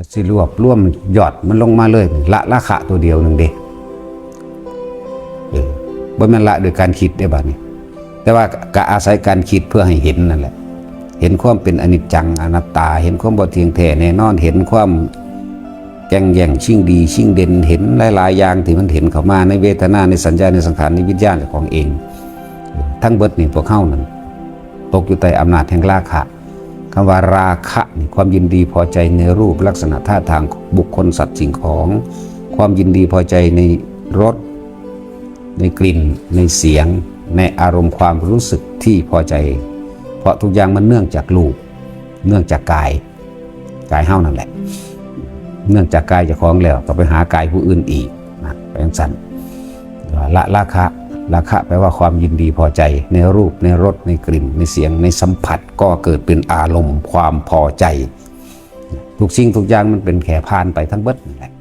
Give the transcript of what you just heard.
จะสิรวบร่วมหยอดมันลงมาเลย ละราคาตัวเดียวหนึ่งเด้เออบ่แม่นละโดยการคิดได้บัดนี้ แต่ว่าก็อาศัยการคิดเพื่อให้เห็นนั่นแหละ เห็นความเป็นอนิจจังอนัตตา เห็นความบ่เที่ยงแท้แน่นอนเห็นความแก่งแย่งชิงดีชิงเด่นเห็นหลายๆอย่างที่มันเห็นเข้ามาในเวทนาในสัญญาในสังขารในวิญญาณของเอง ทั้งเบิดนี่พวกเข้านั้นตกอยู่ใต้อำนาจแห่งราคะ คำว่าราคะความยินดีพอใจในรูปลักษณะท่าทางบุคคลสัตว์สิ่งของ ความยินดีพอใจในรสในกลิ่น ในเสียง ในอารมณ์ความรู้สึกที่พอใจ เพราะทุกอย่างมันเนื่องจากรูป เนื่องจากกายกายเฮ้านั่นแหละ เนื่องจากกายจะของแล้วก็ไปหากายผู้อื่นอีกนะไปอย่างสั้นละราคะ ราคะแปลว่าความยินดีพอใจ ในรูปในรสในกลิ่น ในเสียงในสัมผัสก็เกิดเป็นอารมณ์ความพอใจ ทุกสิ่งทุกอย่างมันเป็นแค่ผ่านไปทั้งเบิดนั่นแหละ